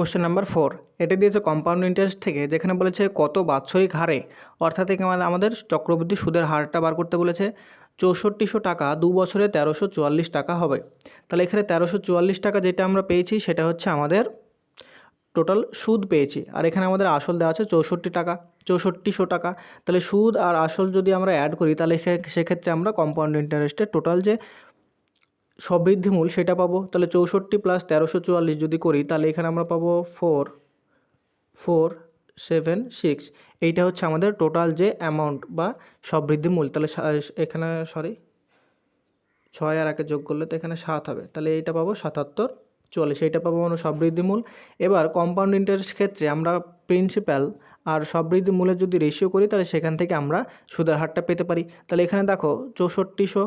Question number four এটা দিয়েছে compound interest থেকে, যেখানে বলেছে কত বাৎসরিক হারে, অর্থাৎ এখানে আমাদের- চক্রবৃদ্ধি সুদের হারটা বার করতে বলেছে, চৌষট্টিশো টাকা দু বছরে তেরোশো চুয়াল্লিশ টাকা হবে। তাহলে এখানে তেরোশো চুয়াল্লিশ টাকা যেটা আমরা পেয়েছি, সেটা হচ্ছে আমাদের টোটাল সুদ পেয়েছি, আর এখানে আমাদের আসল দেওয়া আছে চৌষট্টি টাকা, চৌষট্টিশো টাকা। তাহলে সুদ আর আসল যদি আমরা অ্যাড করি, তাহলে সেক্ষেত্রে আমরা কম্পাউন্ড ইন্টারেস্টের টোটাল যে সবৃদ্ধিমূল সেটা পাবো। তাহলে চৌষট্টি প্লাস তেরোশো চুয়াল্লিশ যদি করি, তাহলে এখানে আমরা পাবো ফোর ফোর সেভেন সিক্স এইটা হচ্ছে আমাদের টোটাল যে অ্যামাউন্ট বা সবৃদ্ধিমূল তাহলে এখানে সরি ছয় আর একে যোগ করলে তো এখানে সাত হবে। তাহলে এইটা পাবো সাতাত্তর চুয়াল্লিশ। এইটা পাবো আমরা সবৃদ্ধিমূল এবার কম্পাউন্ড ইন্টারেস্ট ক্ষেত্রে আমরা প্রিন্সিপাল আর সবৃদ্ধি মূলের যদি রেশিও করি, তাহলে সেখান থেকে আমরা সুদের হারটা পেতে পারি। তাহলে এখানে দেখো, চৌষট্টিশো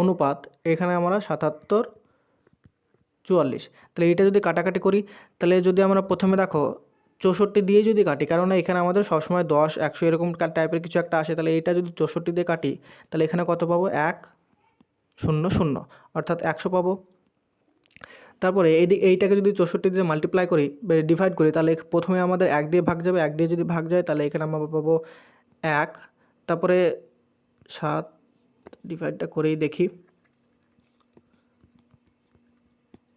অনুপাত এখানে আমরা সাতাত্তর চুয়াল্লিশ। তাহলে এটা যদি কাটাকাটি করি, তাহলে যদি আমরা প্রথমে দেখো, চৌষট্টি দিয়ে যদি কাটি কারণ এখানে আমাদের সবসময় দশ, একশো এরকম টাইপের কিছু একটা আসে, তাহলে এইটা যদি চৌষট্টি দিয়ে কাটি, তাহলে এখানে কত পাবো? এক, শূন্য শূন্য। অর্থাৎ একশো পাবো। তারপরে এই এইটাকে যদি চৌষট্টি দিয়ে মাল্টিপ্লাই করি ডিভাইড করি, তাহলে প্রথমে আমাদের এক দিয়ে ভাগ যাবে, এক দিয়ে যদি ভাগ যায়, তাহলে এখানে আমরা পাবো এক। তারপরে সাত ডিভাইডটা করেই দেখি।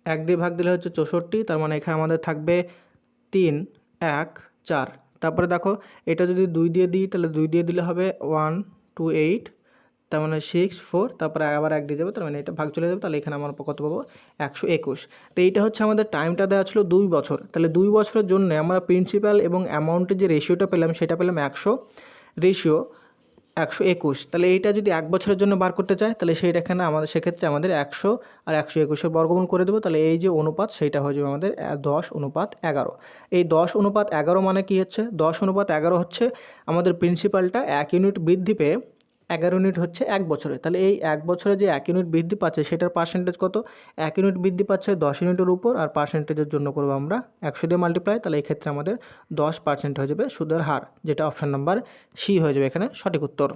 এক দিয়ে ভাগ দিলে হচ্ছে চৌষট্টি, তার মানে এখানে আমাদের থাকবে তিন, এক, চার। তারপরে দেখো, এটা যদি দুই দিয়ে দিই, তাহলে দুই দিয়ে দিলে হবে ওয়ান টু এইট তার মানে সিক্স ফোর তারপরে আবার এক দিয়ে যাবে, তার মানে এটা ভাগ চলে যাবে, তাহলে এখানে আমার কত পাবো? একশো একুশ। তো এইটা হচ্ছে আমাদের টাইমটা দেওয়া ছিল দুই বছর। তাহলে দুই বছরের জন্য আমরা প্রিন্সিপাল এবং অ্যামাউন্টের যে রেশিওটা পেলাম, সেটা পেলাম একশো। রেশিও একশো একুশ। তাহলে এইটা যদি এক বছরের জন্য বার করতে চায়, তাহলে সেইটা এখানে আমাদের, সেক্ষেত্রে আমাদের একশো আর একশো একুশের বর্গমূল করে দেবো। তাহলে এই যে অনুপাত, সেইটা হয়ে যাবে আমাদের দশ অনুপাত এগারো। এই দশ অনুপাত এগারো মানে কি হচ্ছে? দশ অনুপাত এগারো হচ্ছে আমাদের প্রিন্সিপালটা এক ইউনিট বৃদ্ধি পেয়ে এগারো ইউনিট হচ্ছে এক বছরে। তাহলে এই এক বছরে যে এক ইউনিট বৃদ্ধি পাচ্ছে, সেটার পার্সেন্টেজ কত? এক ইউনিট বৃদ্ধি পাচ্ছে দশ ইউনিটের উপর আর পার্সেন্টেজের জন্য করব আমরা একশো দিয়ে মাল্টিপ্লাই তাহলে এই ক্ষেত্রে আমাদের দশ পার্সেন্ট হয়ে যাবে সুদের হার, যেটা অপশান নাম্বার সি হয়ে যাবে এখানে সঠিক উত্তর।